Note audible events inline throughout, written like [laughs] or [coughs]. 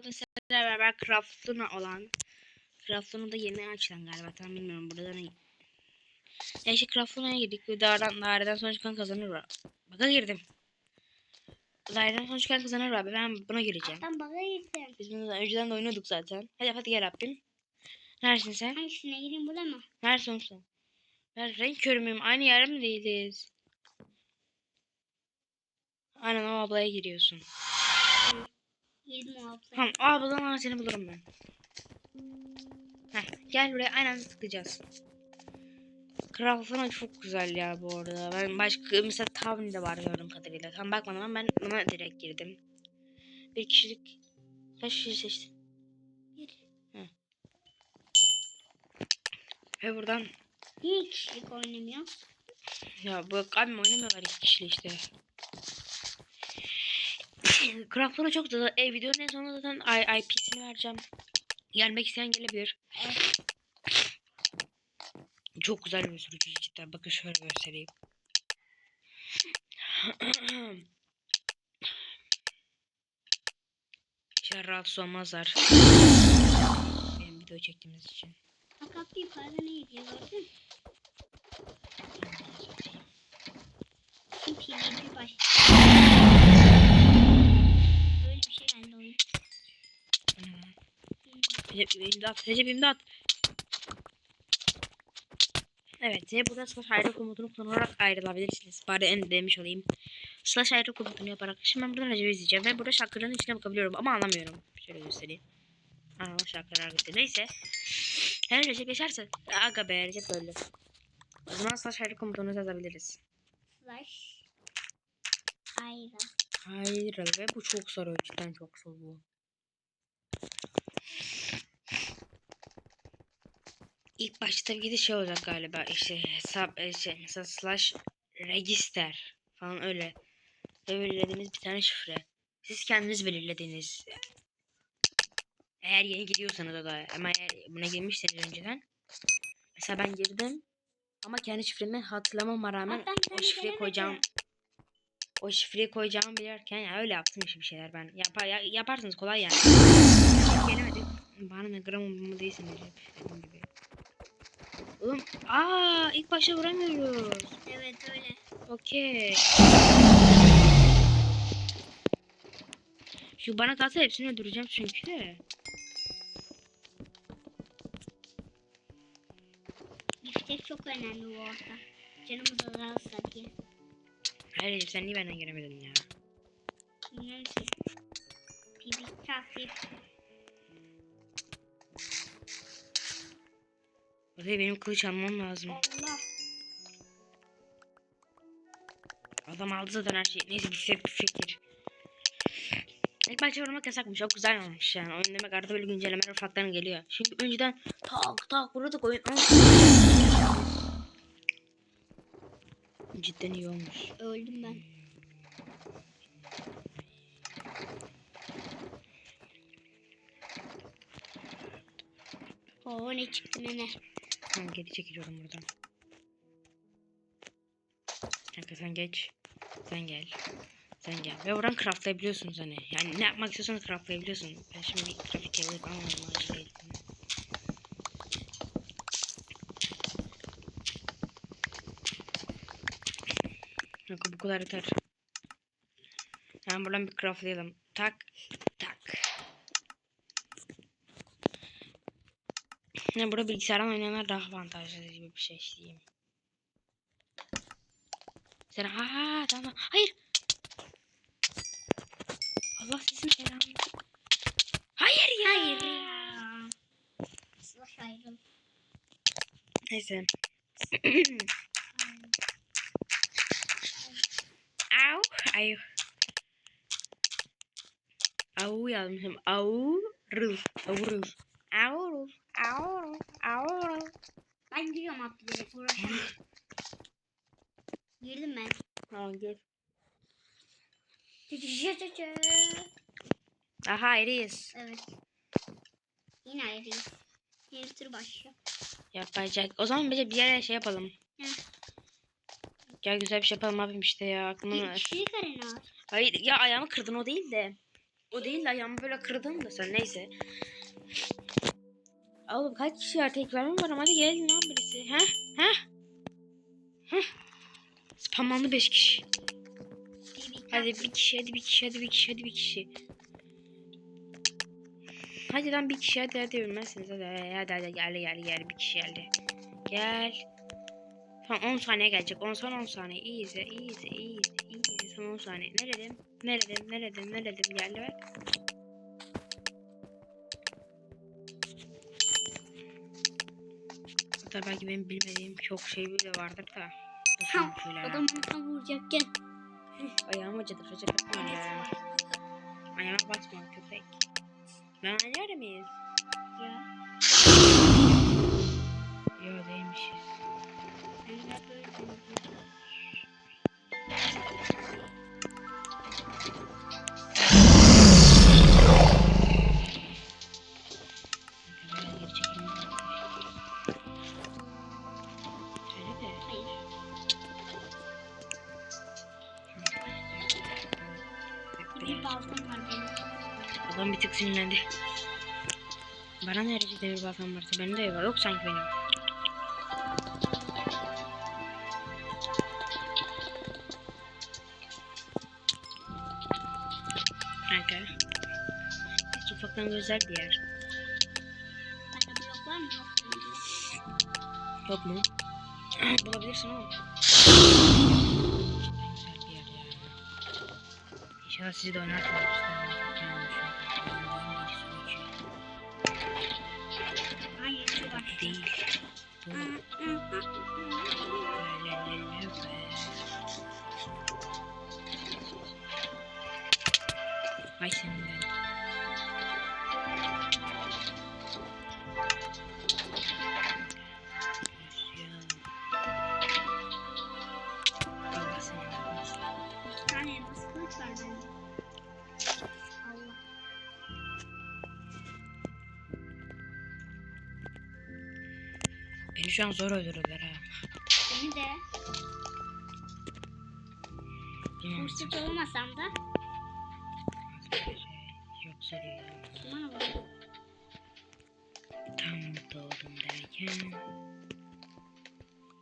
Bakın sizlerle beraber Craft'ın olan Craft'ın da yeni açılan galiba tam bilmiyorum burada ne. Ya işte Craft'ına girdik ve daireden, daireden sonra çıkan kazanır var. Baka girdim. Daireden sonra çıkan kazanır var. Ben buna gireceğim. Alttan baga girdim. Biz bunu önceden de oynadık zaten. Hadi hadi gel Rabbim. Neresin sen? Hangisine gireyim burada mı? Neresin sen? Ben renk körü müyüm? Aynı yere mi değiliz? Aynen o ablaya giriyorsun. Tamam abladan ama seni bulurum ben. Heh, gel buraya aynen tıklayacağız. Kral falan çok güzel ya bu arada. Ben başka mesela Tavni'de var gördüğüm kadarıyla. Tam bakmadım ama ben buna direkt girdim. Bir kişilik kaç kişi seçtin? Bir. Ve buradan Niye kişilik oynamıyor? ya bu abim oynamıyorlar iki kişili işte. [coughs] Craft'lara çok da e, videonun en sonunda zaten IP'sini vereceğim. Gelmek isteyen gelebilir. Çok güzel bir sürücü cidden. Bakın şöyle göstereyim. [coughs] İşte rahatsız olmazlar. Benim video çektiğimiz için. Bir para ne mü? Şimdi bir şey geldi oyun. Recep imdat. Recep imdat. Evet, size burada slash ayrı komutunu kullanarak ayrılabilirsiniz. Bari en demiş olayım. Slash ayrı komutunu yaparak. Şimdi ben buradan Recep'i izleyeceğim ve burada şarkıların içine bakabiliyorum ama anlamıyorum. Şöyle göstereyim. Anlama şarkılar gitti. Neyse. Her Recep geçerse. Aga be Recep öldü. O zaman slash ayrı komutunu yazabiliriz. Slash. Ayrı. Hayır ve bu çok sarıyor. Cidden çok sarıyor bu. İlk başta ki de şey olacak galiba işte hesap e, şey mesela slash register falan öyle Ve belirlediğiniz bir tane şifre. Siz kendiniz belirlediniz. Eğer yeni giriyorsanız o da ama eğer buna girmişseniz önceden mesela ben girdim ama kendi şifremi hatırlamama rağmen o şifreyi koyacağım o şifreyi koyacağımı bilirken ya öyle yaptım işte bir şeyler ben. Yapar, ya- yaparsınız kolay yani. Gelemedim. Bana ne gram umurumda değilsin. Dediğim gibi. Oğlum aa ilk başta vuramıyoruz. Evet öyle. Okey. Şu bana kalsa hepsini öldüreceğim çünkü. Biftek çok önemli bu arada. Canımız azalsa diye. Hayır sen niye benden giremedin ya? Ki. PvP takip. Oraya benim kılıç almam lazım. Allah. Adam aldı zaten her şeyi. Neyse bir fikir bir fikir. İlk başta vurmak yasakmış. Çok güzel olmuş yani. Oyun demek arada böyle güncellemeler ufaktan geliyor. Çünkü önceden tak tak vurduk oyun. Aa. Cidden iyi olmuş. Öldüm ben. Oo ne çıktı ne ne. Tamam geri çekiliyorum buradan. Kanka sen geç. Sen gel. Sen gel. Ve buradan craftlayabiliyorsunuz hani. Yani ne yapmak istiyorsanız craftlayabiliyorsun. Ben şimdi grafik yapıp almadım. acele ettim. Kanka bu kadar yeter. Yani buradan bir craftlayalım. Tak. Tak. Yani burada bilgisayardan oynayanlar daha avantajlı gibi bir şey diyeyim. Sen ha tamam. Hayır. Allah sizin selamı. Hayır ya. Hayır ya. Ayrıl. Neyse. [clears throat] Ay. Au yazmışım. Au. Rıl. Au rıl. Au rıl. Ben giriyorum abi direkt uğraşamam. Girdim ben. Tamam gel. Cıcıcıcıcı. Aha ayrıyız. Evet. Yine ayrıyız. Yeni tur başlıyor. Yapacak. O zaman bize bir yere şey yapalım. Heh. Gel güzel bir şey yapalım abim işte ya. Aklıma arena var. Hayır ya ayağımı kırdın o değil de. O değil de ayağımı böyle kırdın da sen neyse. Oğlum kaç kişi var tekrar mı var hadi gelin lan birisi. He? He? He? Spamlandı 5 kişi. Hadi bir kişi hadi bir kişi hadi bir kişi hadi bir kişi. Hadi lan bir kişi hadi hadi ölmezsiniz hadi hadi hadi, hadi gel gel gel bir kişi geldi. Gel. Tamam 10 saniye gelecek 10 son 10 saniye iyi izle iyi izle iyi izle iyi izle son 10 saniye. Neredim? Neredim? Neredim? Neredim? Geldi bak. Hatta belki benim bilmediğim çok şey bile vardır da. Bakın şöyle. adamı tam vuracakken. Ayağım acıdı. Ya. Ayağıma basma köpek. Ben oynar mıyız? Ya. Yok değilmişiz. Hayır. Bir var tık sinirlendi. Bana ne derece demir baltam varsa benim de yok sanki benim. Ufaktan güzel bir yer. Bende blok var mı? Yok. Mu? Bulabilirsin oğlum. Cidden güzel bir yer ya. İnşallah sizi de oynatmaz. Beni şu an zor öldürürler ha. Beni de. Bilmem. Hırsız olmasam da.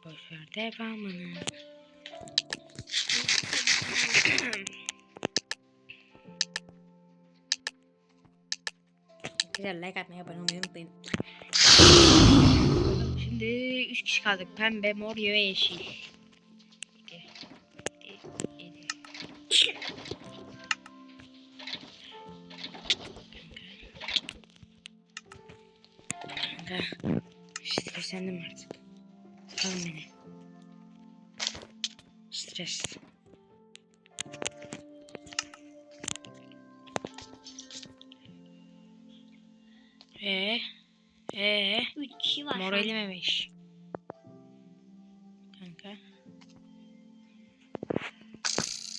Boşver devamını. Güzel like atmayı abone olmayı unutmayın. Şimdi 3 kişi kaldık. Pembe, mor ve yeşil. Kanka. Streslendim artık. Salın beni. Stres. Ee, ee, Üç kişi var. moralim Kanka.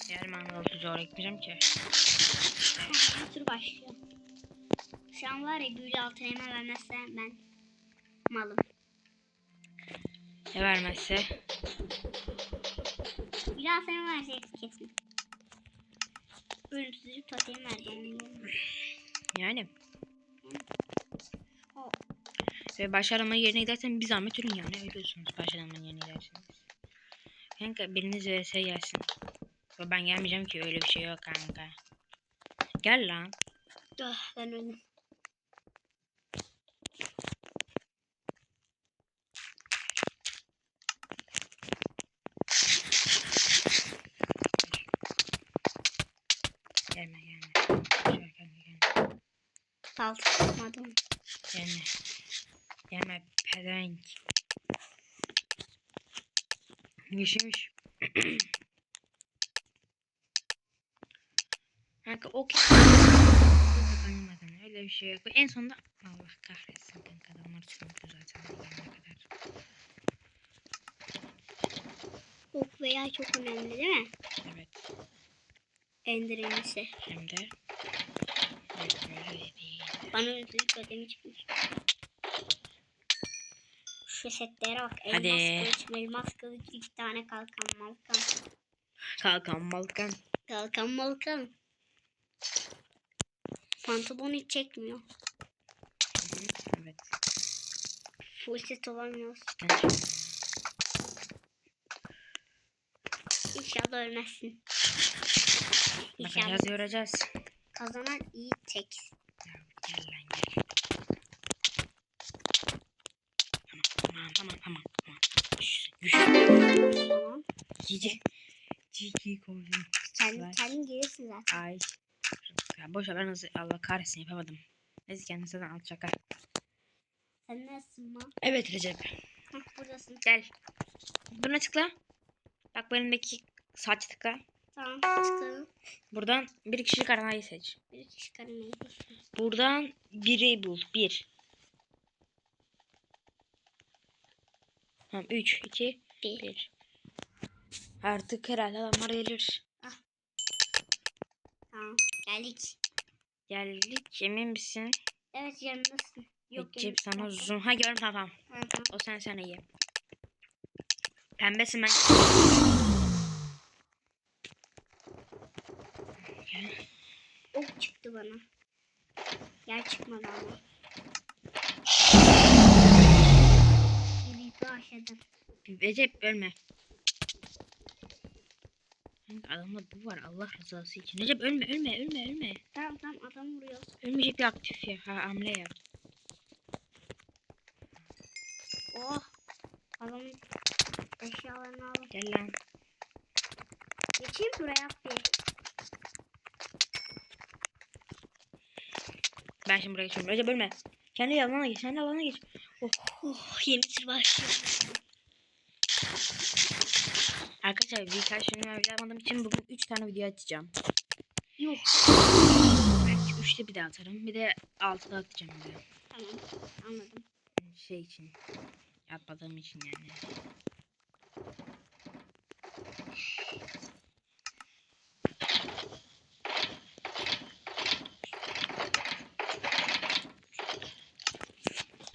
Yarın ben yolcu zor gitmeyeceğim ki. Tur başlıyor. Şu an var ya büyülü altın elma vermezse ben malım. Vermezse altın elma verecek kesin. Ölümsüzlük totemi vereceğim. yani. Ve başarama yerine gidersen bir zahmet ürün yani ölüyorsunuz başarama yerine giderseniz. Kanka biriniz vs gelsin. Yo, Ben gelmeyeceğim ki öyle bir şey yok kanka. Gel lan. Ah, ben öldüm. Gelme gelme. Şöyle kanka gelme. Salt yapmadım. Gelme. Gelme pedenk. Geçmiş. [clears throat] Kanka o Anlamadım öyle bir şey yok. En sonunda Allah kahretsin kanka adamlar çıkmadı zaten gelene kadar. Ok veya çok önemli değil mi? Evet Endirilmesi. hem de. Bana ölümsüzlük totemi çıkmış. Şu setlere bak. Elmas Hadi. kılıç, elmas kılıç, iki tane kalkan malkan. Kalkan malkan. Kalkan malkan. Pantolon hiç çekmiyor. Evet. Full set olamıyoruz. İnşallah ölmezsin. İnşallah Bakacağız göreceğiz. kazanan iyi tek. Gel lan gel. Tamam tamam tamam tamam. Güç. Güç. Tamam. Cici. Cici koydum. Kendin, Ver. kendin gelirsin zaten. Ay. Ya boş ver ben hızlı Allah kahretsin yapamadım. Neyse kendisi zaten alt şaka. Sen neresin ma? Evet Recep. Hah buradasın. Gel. Buna tıkla. Bak benimdeki saç tıkla. Tamam çıkalım. Buradan bir kişilik aranayı seç. Bir kişi karınayı seçtim. Buradan biri bul. Bir. Tamam. Üç, iki, Bir. bir. Artık herhalde adamlar gelir. Tamam geldik. Geldik. Emin misin? Evet yanındasın. Yok Recep sana zoom. Ha gördüm tamam. Ha, tamam. O sen sen iyi. Pembesin ben. Ok çıktı bana. Yer çıkmadı ama. Bir başladım. Recep ölme. Adamda bu var Allah rızası için. Recep ölme ölme ölme ölme. Tamam tamam adam vuruyor. Ölmeyecek bir aktif ya. Ha hamle yap. Oh. Adamın eşyalarını al. Gel lan. Geçeyim buraya bir. Ben şimdi buraya geçiyorum. Recep ölme. Kendi yalana geç. Kendi yalana geç. Oh. Oh yeni tur başlıyor. Arkadaşlar birkaç gün video yapmadığım için bugün 3 tane video atacağım. Yok. Belki 3'te bir daha atarım. Bir de 6'da atacağım bir de. Tamam anladım. Şey için. Yapmadığım için yani.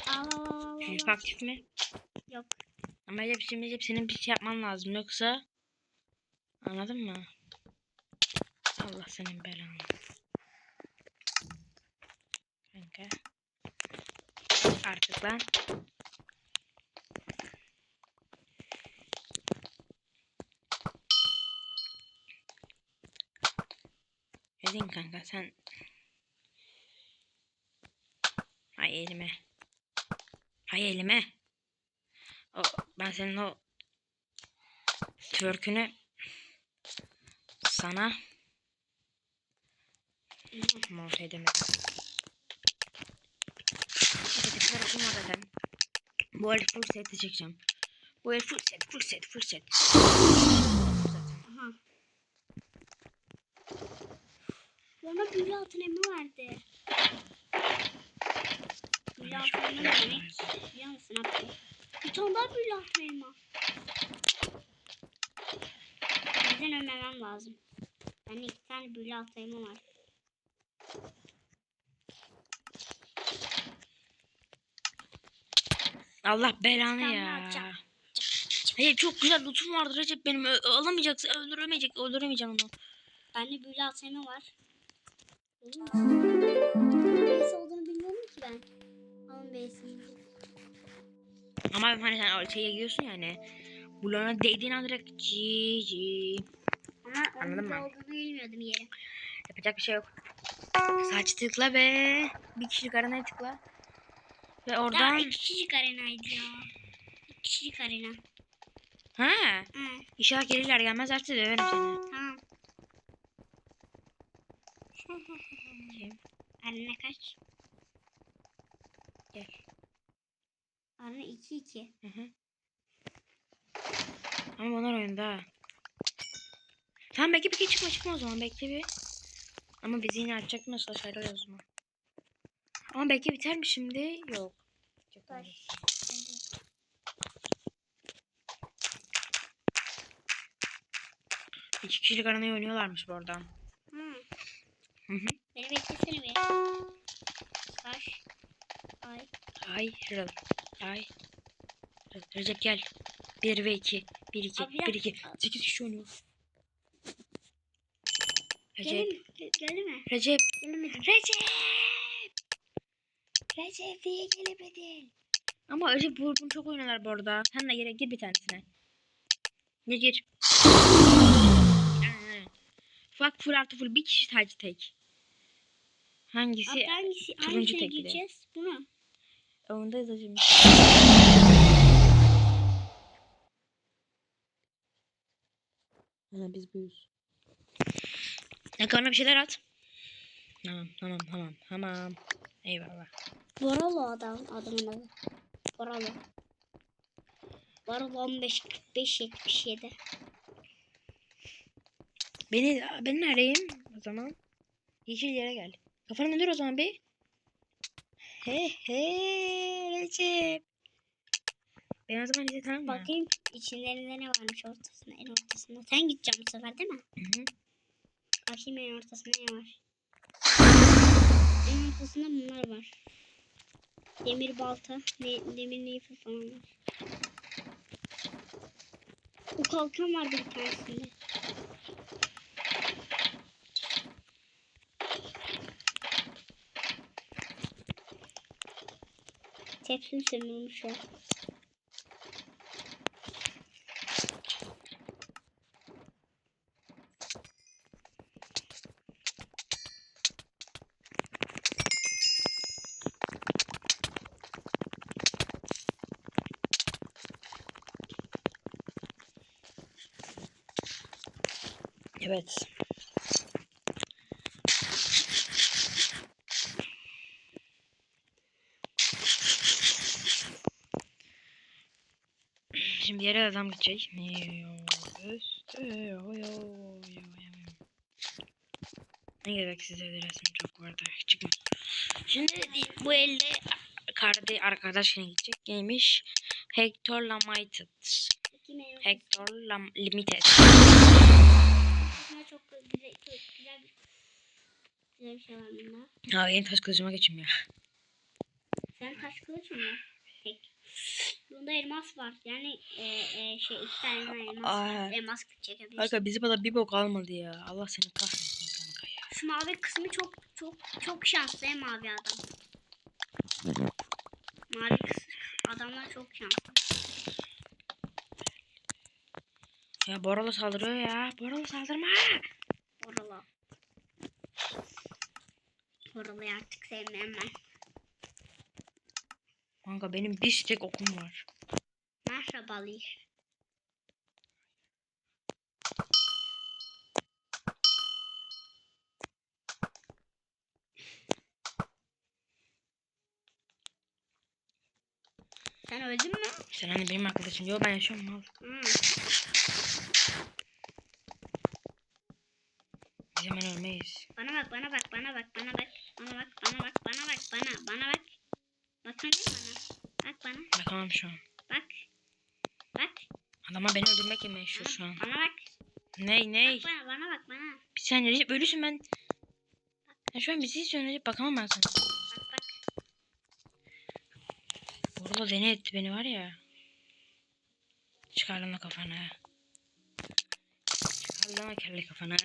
Al al al al. Çocuk al. Aktif mi? Yok. Ama Recep şimdi Recep senin bir şey yapman lazım. Yoksa anladın mı? Allah senin belanı. Kanka. Artık lan. Edin kanka sen. Hay elime. Hay elime. O, ben senin o twerkünü sana monte edemedim. Zaten. Bu el full set çekeceğim. Bu el full set, full set, full set. Bana büyülü altın emi verdi. Büyülü altın emi ne demek? Biliyor musun abi? Bir tane daha elma. Bizden ölmemem lazım. Bende iki tane büyülü elma var. Allah belanı ya. Hayır çok güzel lootum vardı Recep benim. Ö- alamayacaksın, öldüremeyecek, öldüremeyeceğim onu. Bende büyülü elma var. Neyse Ama hani sen o şeye gidiyorsun ya hani. Bloğuna değdiğin an direkt GG. Ama Anladın mı? olduğunu bilmiyordum yeri. Yapacak bir şey yok. Saç tıkla ve bir kişilik aranaya tıkla. Ve oradan... iki kişilik arenaydı ya. İki kişilik arena. Ha, Hı, inşallah gelirler gelmez artık döverim seni. tamam. Arena kaç? Gel. Arena 2 2. Hı hı. Ama onlar oyunda ha. Tamam bekle bir çıkma çıkma o zaman bekle bir. Ama bizi yine açacak mı? Ayrılıyor o zaman. Ama belki biter mi şimdi? Yok. Baş. İki kişilik aranayı oynuyorlarmış bu arada. Hı. Hı hı. Beni beklesene bir. Baş. Ay. Ayrıl. Ay. Recep gel. 1 ve 2. 1 2. Abi ya- 1 2. 8 kişi oynuyor. Recep Gelin. Ge- Geldi mi? Recep. Gelemedi. Recep. Recep diye gelemedin. Ama Recep bu- bunu çok oynuyorlar bu arada. Sen de gir, gir bir tanesine. Ne gir? Fuck full artı full bir kişi sadece tek. Hangisi? Abi hangisi? turuncu Hangisine tekli. gireceğiz? Bu mu? Ondayız hacım. Ana biz buyuz. Ekrana bir şeyler at. Tamam tamam tamam tamam. Eyvallah. Boralo adam adamın adı. Boralo. Boralo 15 45 77. Beni ben neredeyim o zaman? Yeşil yere gel. Kafanı döndür o zaman bir. He he Recep. Ben o zaman izle tamam mı? Bakayım içlerinde ne varmış ortasında en ortasında. Sen gideceksin bu sefer değil mi? Hı hı. Bakayım en ortasında ne var. En ortasında bunlar var. Demir balta, ne, demir neyfi falan var. O kalkan vardı bir tanesinde. Tepsim sömürmüş ya. Evet. Şimdi yere adam gidecek. Ne gereksiz evde resim çok vardı. Çıkma. Şimdi bu elde kardeş arkadaş gidecek. Neymiş? Hector Limited. Hector Lam Limited. Çok güzel, çok güzel bir şey var bunda. Ha yeni taş kılıcıma geçeyim ya. Sen taş kılıç mı? Tek. Bunda elmas var. Yani e, e, şey iki tane elmas var. Elmas çekebilirsin. Kanka bizi bana bir bok almadı ya. Allah seni kahretsin kanka ya. Şu mavi kısmı çok çok çok şanslı ya mavi adam. Mavi kısmı adamlar çok şanslı. Ya Boralo saldırıyor ya. Boralo saldırma. Oralı. Oralı artık sevmem ben. Kanka benim bir tek okum var. Merhabalı. Sen öldün mü? Sen hani benim arkadaşım. Yo ben yaşıyorum mal. Hı. Biz hemen ölmeyiz. Bana bak, bana bak, bana bak, bana bak, bana bak, bana bak, bana bak, bana, bana bak. Bakın bana. Bak bana, Bakamam şu an. bak. Bak, Adama beni öldürmekle meşhur şu an. bana bak. Ney ney? Bak bana, bana bak, bana. Bir saniye Recep ölüsün ben. Ya şu an bizi izliyorsun Recep. Bakamam ben sana. Bak bak. Boralo dene etti beni var ya. Çıkar lan o kafana. Çıkar lan o kelle kafana.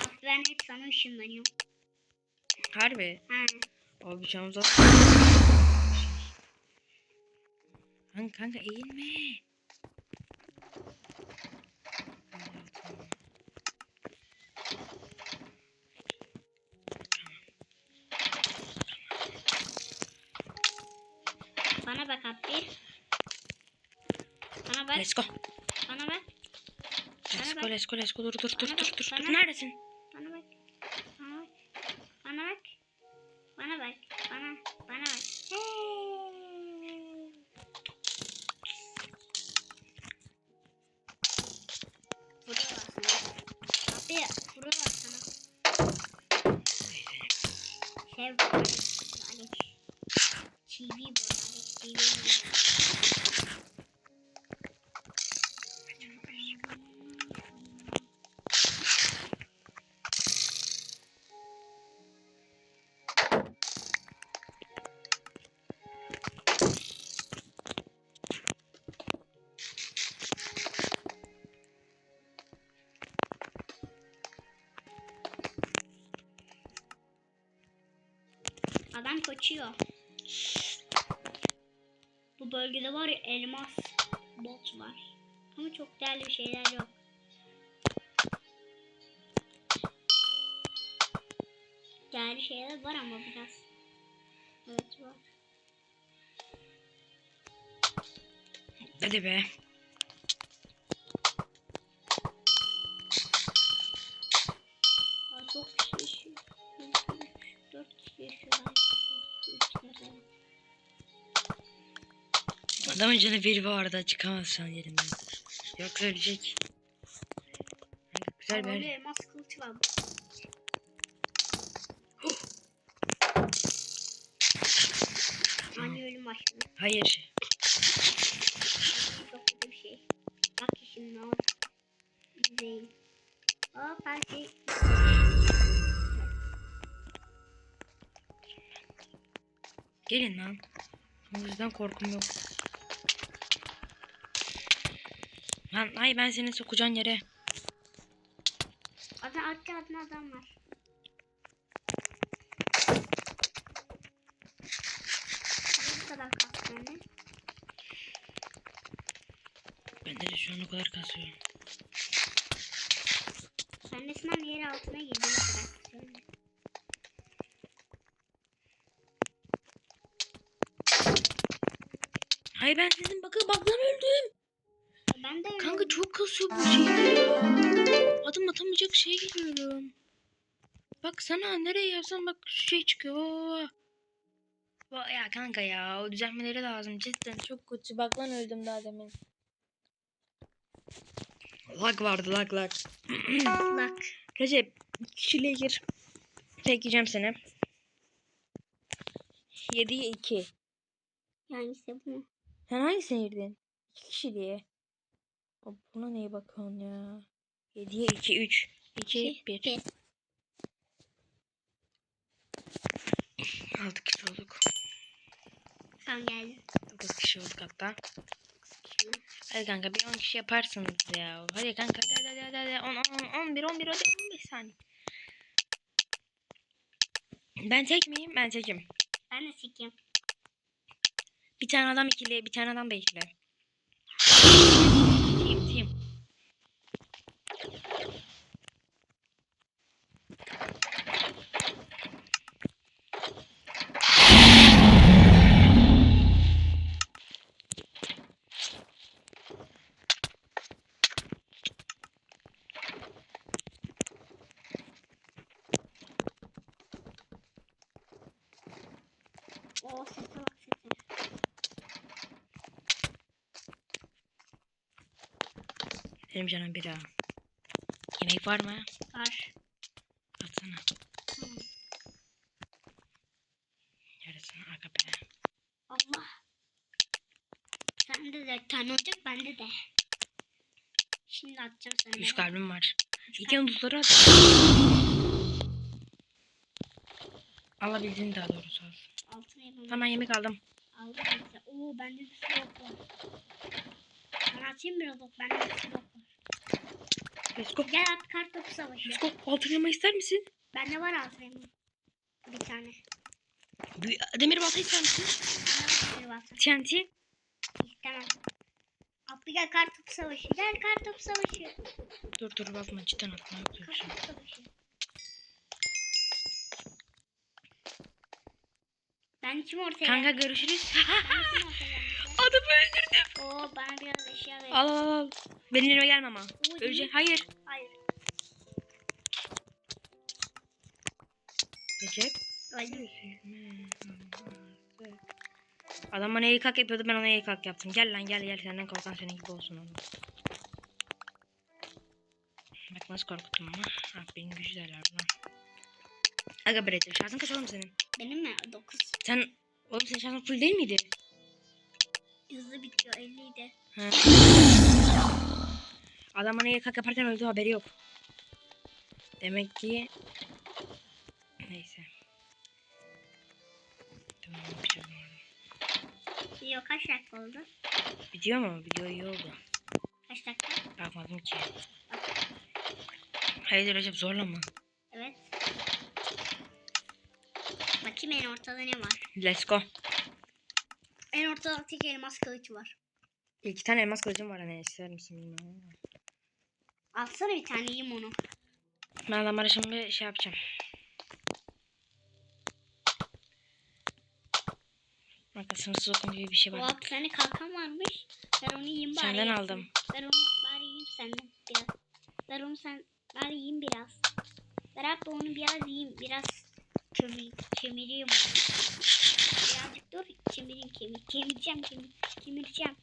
Bak ben hep sana ışınlanıyorum. Harbi. Ha. O bir şey olmaz. Kanka kanka eğilme. Bana bak abi. Bana bak, Let's go. bana bak, Let's go let's go let's go. Dur dur dur dur dur. dur. Neredesin? Vuruyorlar sana. Abi vuruyorlar sana. Şey Alex. TV bu Alex TV. Kaçıyor. Bu bölgede var ya elmas bot var. Ama çok değerli bir şeyler yok. Değerli şeyler var ama biraz. Evet var. Hadi be. Adamın canı bir vardı çıkamaz şu an yerinden. Yoksa ölecek. Güzel bir elmas kılıç var. Ani ölüm başlıyor. Hayır. Çok kötü bir şey. Bak şimdi ne oldu? İzleyin. Hop her şey. Gelin lan. O yüzden korkum yok. Lan hayır ben seni sokacağın yere. Adam arka adına adam var. Kadar? Bende de şu an o kadar kasıyor. Ben resmen yer altına girdim. kadar kasıyorum. Hayır ben senin bakın baklan öldüm. Ben de Kanka çok kasıyor bu şey. Adım atamayacak şeye geliyorum. Bak sana nereye yazsam bak şu şey çıkıyor. Oo. Ya kanka ya o düzeltmeleri lazım cidden çok kötü. Bak lan öldüm daha demin. Lag vardı lag lag. [clears throat] Bak. Recep kişiliğe gir. Tek yiyeceğim seni. 7'ye 2. Hangisi bu? Sen hangisine girdin? 2 kişiliğe. Abi Buna neye bakıyorsun ya? 7'ye 2 3 2 1 bir. 6 kişi olduk. Sen geldin. 9 kişi olduk hatta. Hadi kanka bir 10 kişi yaparsınız ya. Hadi kanka hadi hadi hadi hadi 10 10 11 11 hadi 15 saniye. Ben tek miyim? Ben tekim. Ben de sikeyim. Bir tane adam ikili, bir tane adam da ikili. Bak sese. Benim canım bir daha. Yemek var mı? Var. Atsana. Tamam. Yarısını arka be. Allah. Sende de tane olacak bende de. Şimdi atacağım sana. 3 kalbim var. Üç İlk yıldızları at. Alabildiğin daha doğrusu al. Ben yemek aldım. Hepsi. Oo bende de slot var. Sana atayım biraz ok. Bende de slot var. Let's go. Gel at kart topu savaşı. Let's go. Altın elma ister misin? Bende var altın elma. Bir tane. Bir- Demir balta ister misin? Bende var bir. TNT. İstemem. Atlı gel kart topu savaşı. Gel kart topu savaşı. Dur dur bakma cidden atma yok bir topu savaşı. Ben kim ortaya? Kanka görüşürüz. [laughs] Adamı öldürdüm. Oo bana biraz eşya ver. Al al al. Benim elime gelme ama. Ölecek. Hayır. Hayır. Recep. Öldüm. Adam bana iyi kalk yapıyordu ben ona iyi kalk yaptım. Gel lan gel gel senden korkan senin gibi olsun oğlum. Bak nasıl korkuttum ama. Ha, benim gücü derler buna. Aga Recep şansın kaç oğlum senin? Benim mi? 9. Sen oğlum senin şansın full değil miydi? Hızlı bitiyor 50 idi. Ha. Adam bana iyi kalk yaparken öldü haberi yok. Demek ki neyse. Tamam şey olmadı. Video kaç dakika oldu? Video mu? Video iyi oldu. Kaç dakika? Bakmadım ki. Hayır Recep zorlama. Bakayım en ortada ne var? Let's go. En ortada tek elmas kılıç var. İki tane elmas kılıcım var hani ister misin bilmiyorum. Alsana bir tane yiyeyim onu. Ben adamlara şimdi bir şey yapacağım. Bakın sınırsız okun gibi bir şey var. altı tane kalkan varmış. Ben onu yiyeyim bari. Senden yersin. aldım. Ben onu bari yiyeyim senden biraz. Ben onu sen bari yiyeyim biraz. Berat da onu biraz yiyeyim. Biraz kömür, kemireyim onu. Birazcık dur kemireyim kemir. Kemireceğim kemir. Kemireceğim.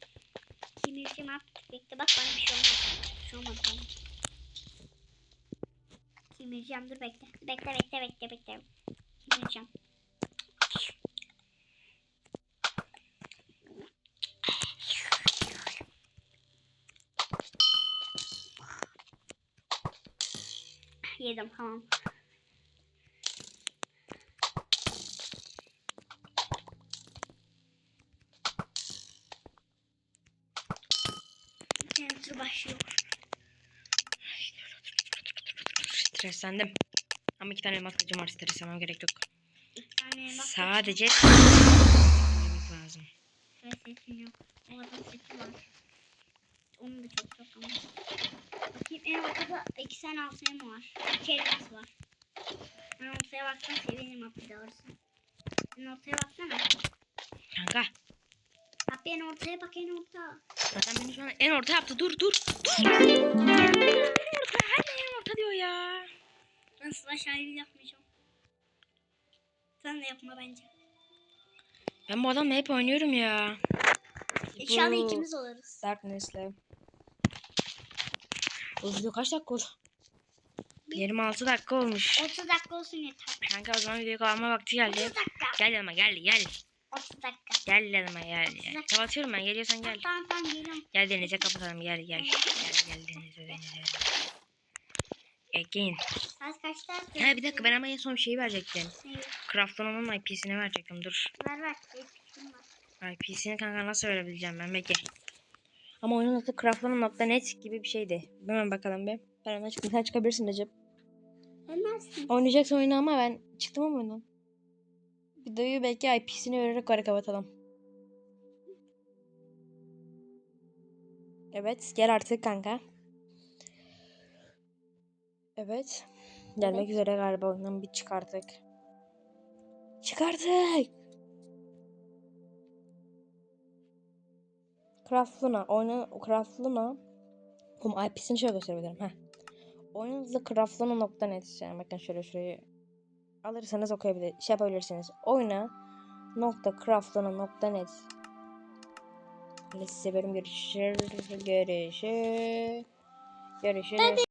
Kemireceğim at. Bekle bak bana bir şey olmaz. Bir şey olmaz bana. Kemireceğim dur bekle. Bekle bekle bekle bekle. Kemireceğim. Yedim tamam. Streslendim. Ama iki tane elmas kılıcım var streslemem gerek yok. Elmas Sadece yemek lazım. Ve sesim yok. O adam sesi var. Onun da çok çok ama. Bakayım en ortada iki tane altınım var. İki elmas var. En ortaya baksan sevinirim abi doğrusu. En ortaya baksana. Kanka. Abi en ortaya bak en orta. Zaten beni şu an en orta yaptı. Dur dur. Dur. En orta. Hala en orta diyor ya. Ben slash ayrı yapmayacağım. Sen de yapma bence. Ben bu adamla hep oynuyorum ya. İnşallah Bu- ikimiz oluruz. Darkness'le. Video kaç dakika oldu? 26 dakika olmuş. 30 dakika olsun yeter. Kanka o zaman videoyu kapatma vakti geldi. 30 dakika. Gel yanıma gel gel. 30 dakika. Gel yanıma gel. gel. Kapatıyorum ben geliyorsan gel. Tamam tamam geliyorum. Gel denize kapatalım gel gel. Gel gel denize denize. Again. Saat kaçta? Ha bir dakika ben ama en son şeyi verecektim. Neyi? Craft'ın IP'sini verecektim dur. Ver ver. IP'sini kanka nasıl verebileceğim ben bekle. Ama oyunun adı craftlanın.net gibi bir şeydi. Hemen bakalım bir. Ben ona çıktım. Sen çıkabilirsin Recep. Ölmezsin. Oynayacaksın oyunu ama ben çıktım ama oyundan. Videoyu belki IP'sini vererek ara kapatalım. Evet gel artık kanka. Evet. Gelmek Evet. üzere galiba oyundan bir çık artık. Çık artık. Craftluna. Oyunu Craftluna. Oğlum IP'sini şöyle gösterebilirim. Heh. Oyunun adı craftluna.net. Yani bakın şöyle şurayı alırsanız okuyabilir, şey yapabilirsiniz. Oyuna nokta craftlana nokta net. Öyle size bölüm görüşür, görüşür, görüşürüz.